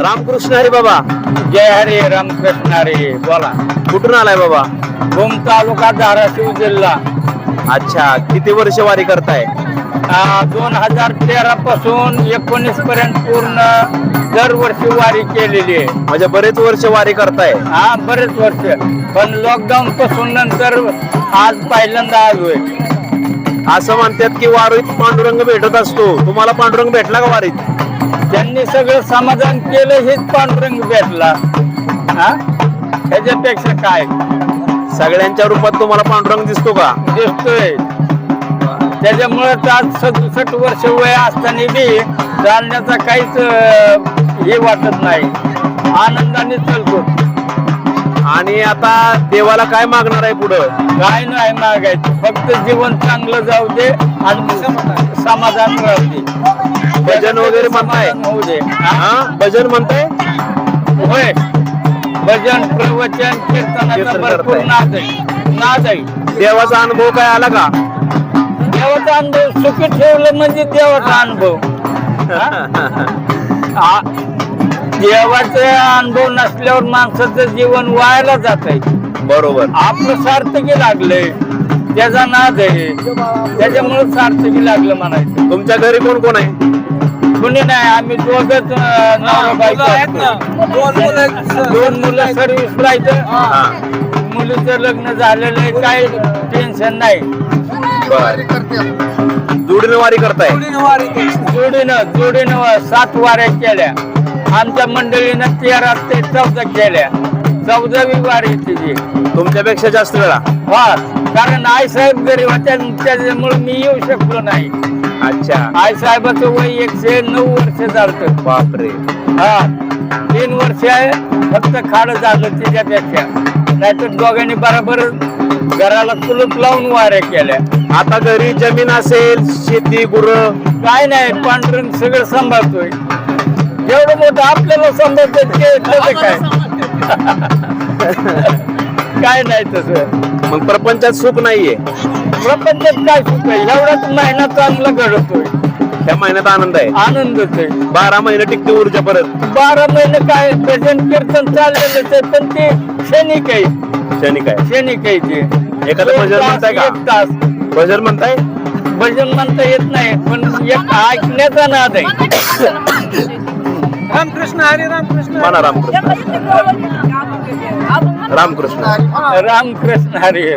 रामकृष्ण हरी बाबा। जय हरे रामकृष्ण हरे बोला। कुठून आलाय बाबा? भूम तालुका धाराशिव जिल्हा। अच्छा किती वर्ष वारी करताय? दोन हजार तेरा पासून एकोणीस पर्यंत पूर्ण दरवर्षी वारी केलेली आहे. म्हणजे बरेच वर्ष वारी करताय? हा बरेच वर्ष. पण लॉकडाऊन पासून नंतर आज पहिल्यांदा आलोय असं म्हणतात की वारीत पांडुरंग भेटत असतो. तुम्हाला पांडुरंग भेटला का वारीत? त्यांनी सगळं समाधान केलं हेच पांडुरंग भेटला. हा? ह्याच्यापेक्षा काय? सगळ्यांच्या रूपात तुम्हाला पांडुरंग दिसतो का? दिसतोय. त्याच्यामुळे आज सदुसष्ट वर्ष वय असताना बी चालण्याचा काहीच हे वाटत नाही. आनंदाने चालतो. आणि आता देवाला काय मागणार आहे पुढं? काय नाही मागायचं. फक्त जीवन चांगलं जाऊ दे आणि समाधान राहू दे. भजन वगैरे म्हणताय? हा? हा भजन म्हणताय? होय. भजन प्रवचन कीर्तनाचा कीर्तन भरपूर करताय. नाद आहे. नाद आहे. देवाचा अनुभव काय आला का? देवाचा अनुभव सुखी ठेवलं म्हणजे देवाचा अनुभव. आ- देवाचा अनुभव नसल्यावर माणसाचं जीवन वायाला जात आहे. बरोबर. आपलं सार्थकी लागलंय. त्याचा नाद आहे. त्याच्यामुळे सार्थकी लागलं म्हणायचं. तुमच्या घरी कोण कोण आहे? कुणी नाही आम्ही दोघच नवरा बायको असतो. दोन मुलं सर्व्हिस राहायचं मुलीचं लग्न झालेलं आहे काही टेन्शन नाही. बर जोडीने वारी करताय. जोडीनं जोडीनं सात वाऱ्या केल्या. आमच्या मंडळीनं तेरा ते चौदा केल्या. चौदावी वारी तिची. तुमच्यापेक्षा जास्त वेळा. हा कारण आई साहेब गरीब होत्या त्याच्यामुळे मी येऊ शकलो नाही. अच्छा. आई साहेबाचं वय एकशे नऊ वर्ष झालं बापरे. हा. तीन वर्ष आहे फक्त खाड झालं त्याच्यापेक्षा. नाहीतर दोघांनी बरोबर घराला कुलूप लावून वाऱ्या केल्या. आता घरी जमीन असेल शेती गुर. काय नाही पांढरंग सगळं सांभाळतोय. एवढं मोठं आपल्याला सांभाळतोय ते काय? काय नाही तसं. मग प्रपंचात सुख नाहीये प्रपंचात काय सुख आहे एवढाच महिना चांगला घडतोय त्या महिन्यात आनंद आहे आनंदच आहे बारा महिने टिकते ऊर्जा परत बारा महिने काय भजन कीर्तन चाललेलं आहे पण ते क्षणिक आहे क्षणिक आहे क्षणिक आहे ते एखादं भजन तास, म्हणताय का? एक तास भजन म्हणताय भजन म्हणता येत नाही पण एक ऐकण्याचा नाद आहे रामकृष्ण हरे रामकृष्ण. म्हणा रामकृष्ण. रामकृष्ण. रामकृष्ण. हरी